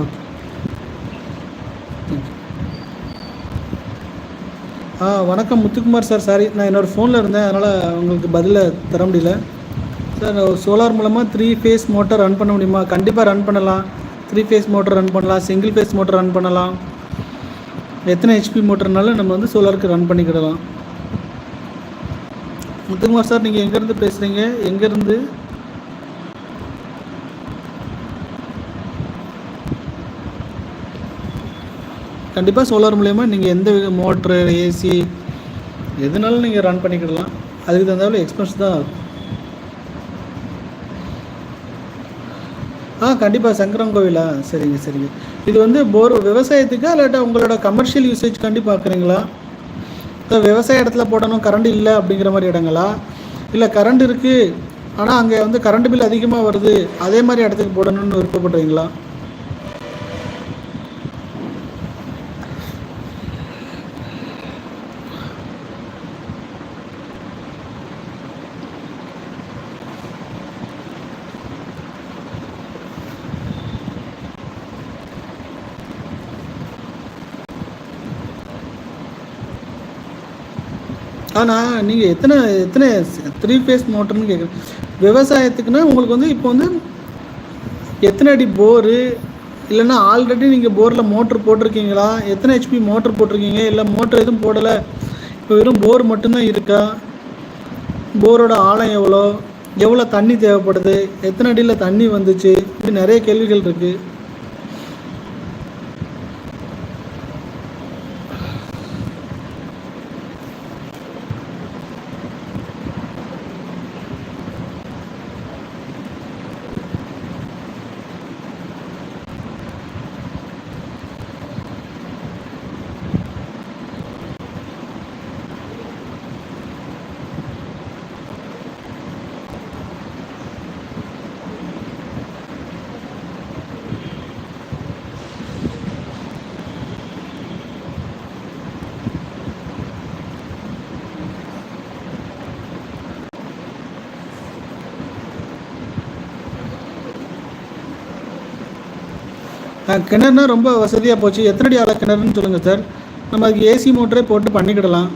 ஆ வணக்கம் Muthukumar sir. Sorry நான் என்னோடய ஃபோனில் இருந்தேன். அதனால் உங்களுக்கு பதிலை தர முடியல. சார் சோலார் மூலமாக த்ரீ ஃபேஸ் மோட்டர் ரன் பண்ண முடியுமா? கண்டிப்பாக ரன் பண்ணலாம். த்ரீ ஃபேஸ் மோட்டர் ரன் பண்ணலாம். சிங்கிள் ஃபேஸ் மோட்டர் ரன் பண்ணலாம். எத்தனை ஹெச்பி மோட்டர்னாலும் நம்ம வந்து சோலாருக்கு ரன் பண்ணிக்கிடலாம். முத்துக்குமார் சார் நீங்கள் எங்கேருந்து பேசுகிறீங்க எங்கேருந்து கண்டிப்பாக சோலார் மூலயமா நீங்கள் எந்த மோட்ரு ஏசி எதுனாலும் நீங்கள் ரன் பண்ணிக்கிடலாம். அதுக்கு தகுந்தாப்புல எக்ஸ்பென்ஸ் தான் ஆகும் ஆ கண்டிப்பாக சங்கரம் கோவிலா? சரிங்க சரிங்க. இது வந்து போர் விவசாயத்துக்கா இல்லாட்டா உங்களோட கமர்ஷியல் யூசேஜ்காண்டி பார்க்குறீங்களா இப்போ விவசாய இடத்துல போடணும் கரண்ட் இல்லை அப்படிங்கிற மாதிரி இடங்களா? இல்லை கரண்ட் இருக்குது ஆனால் அங்கே வந்து கரண்ட் பில் அதிகமாக வருது அதே மாதிரி இடத்துக்கு போடணும்னு விருப்பப்படுறீங்களா? ஆனால் நீங்கள் எத்தனை எத்தனை த்ரீ ஃபேஸ் மோட்டர்னு கேட்குறேன் விவசாயத்துக்குன்னா உங்களுக்கு வந்து இப்போ வந்து எத்தனை அடி போரு இல்லைன்னா ஆல்ரெடி நீங்கள் போரில் மோட்ரு போட்டிருக்கீங்களா? எத்தனை ஹெச்பி மோட்ரு போட்டிருக்கீங்க? இல்லை மோட்ரு எதுவும் போடலை. இப்போ வெறும் போர் மட்டும்தான் இருக்கா? போரோட ஆழம் எவ்வளோ? எவ்வளோ தண்ணி தேவைப்படுது? எத்தனை அடியில் தண்ணி வந்துச்சு? இப்படி நிறைய கேள்விகள் இருக்குது கிணறுனா ரொம்ப வசதியாக போச்சு. எத்தனை அடி ஆழ கிணறுன்னு சொல்லுங்கள் சார். நம்ம அதுக்கு ஏசி மோட்டரே போட்டு பண்ணிக்கிடலாம்.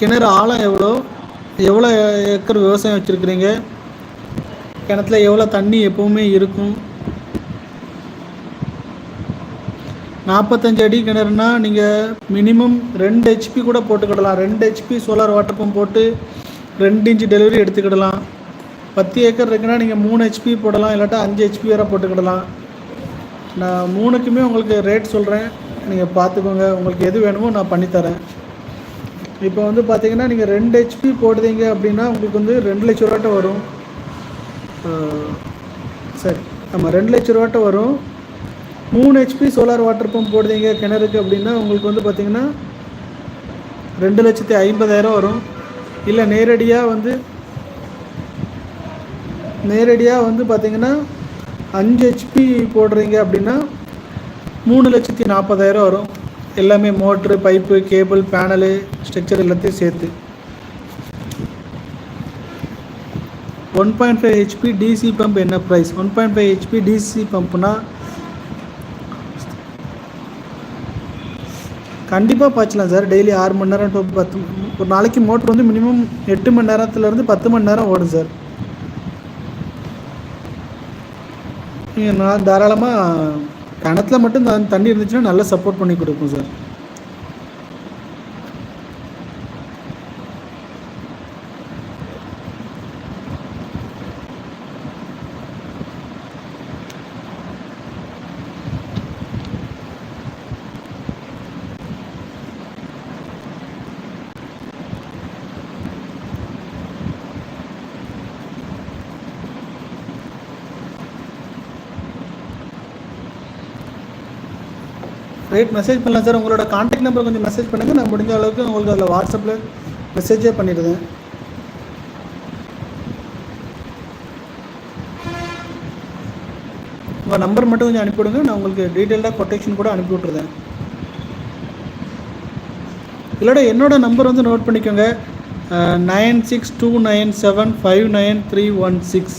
கிணறு ஆழம் எவ்வளோ? எவ்வளோ ஏக்கர் விவசாயம் வச்சுருக்குறீங்க? கிணத்துல எவ்வளோ தண்ணி எப்போவுமே இருக்கும்? நாற்பத்தஞ்சு அடி கிணறுனா நீங்கள் மினிமம் ரெண்டு ஹெச்பி கூட போட்டுக்கிடலாம். ரெண்டு ஹெச்பி சோலார் வாட்டர் பம்ப் போட்டு ரெண்டு இன்ச்சு டெலிவரி எடுத்துக்கிடலாம். பத்து ஏக்கர் இருக்குன்னா நீங்கள் மூணு ஹெச்பி போடலாம் இல்லாட்டா அஞ்சு ஹெச்பி வேறு போட்டுக்கிடலாம். நான் மூணுக்குமே உங்களுக்கு ரேட் சொல்கிறேன் நீங்கள் பார்த்துக்கோங்க உங்களுக்கு எது வேணுமோ நான் பண்ணித்தரேன். இப்போ வந்து பார்த்தீங்கன்னா நீங்கள் ரெண்டு ஹெச்பி போடுதீங்க அப்படின்னா உங்களுக்கு வந்து ரெண்டு லட்ச ரூபாட்ட வரும். சரி. ஆமாம் ரெண்டு லட்ச ரூபாட்ட வரும். மூணு ஹெச்பி சோலார் வாட்டர் பம்ப் போடுதீங்க கிணறுக்கு அப்படின்னா உங்களுக்கு வந்து பார்த்தீங்கன்னா ரெண்டு லட்சத்தி ஐம்பதாயிரம் வரும். இல்லை நேரடியாக வந்து நேரடியாக வந்து பார்த்திங்கன்னா அஞ்சு ஹெச்பி போடுறீங்க அப்படின்னா மூணு லட்சத்தி நாற்பதாயிரம் வரும். எல்லாமே motor pipe cable panel structure எல்லாத்தையும் சேர்த்து. One point five HP DC pump என்ன price one point five HP DC பம்ப்னா கண்டிப்பாக பாய்ச்சலாம் சார். டெய்லி ஆறு மணி நேரம் பத்து ஒரு நாளைக்கு மோட்ரு வந்து மினிமம் எட்டு மணி நேரத்துலேருந்து பத்து மணி நேரம் ஓடும் சார். நான் தாராளமாக கிணத்துல மட்டும் தண்ணி இருந்துச்சுன்னா நல்லா சப்போர்ட் பண்ணி கொடுக்கும் சார். ரைட் மெசேஜ் பண்ணலாம் சார் உங்களோட காண்டாக்ட் நம்பர் கொஞ்சம் மெசேஜ் பண்ணுங்கள் நான் முடிஞ்ச அளவுக்கு உங்களுக்கு அதில் வாட்ஸ்அப்பில் மெசேஜே பண்ணிடுதேன் உங்கள் நம்பர் மட்டும் கொஞ்சம் அனுப்பிவிடுங்க. நான் உங்களுக்கு டீட்டெயில்டாக கொட்டேஷன் கூட அனுப்பி விட்ருதேன் இல்லைடா என்னோட நம்பர் வந்து நோட் பண்ணிக்கோங்க. Nine six two nine seven five nine three one six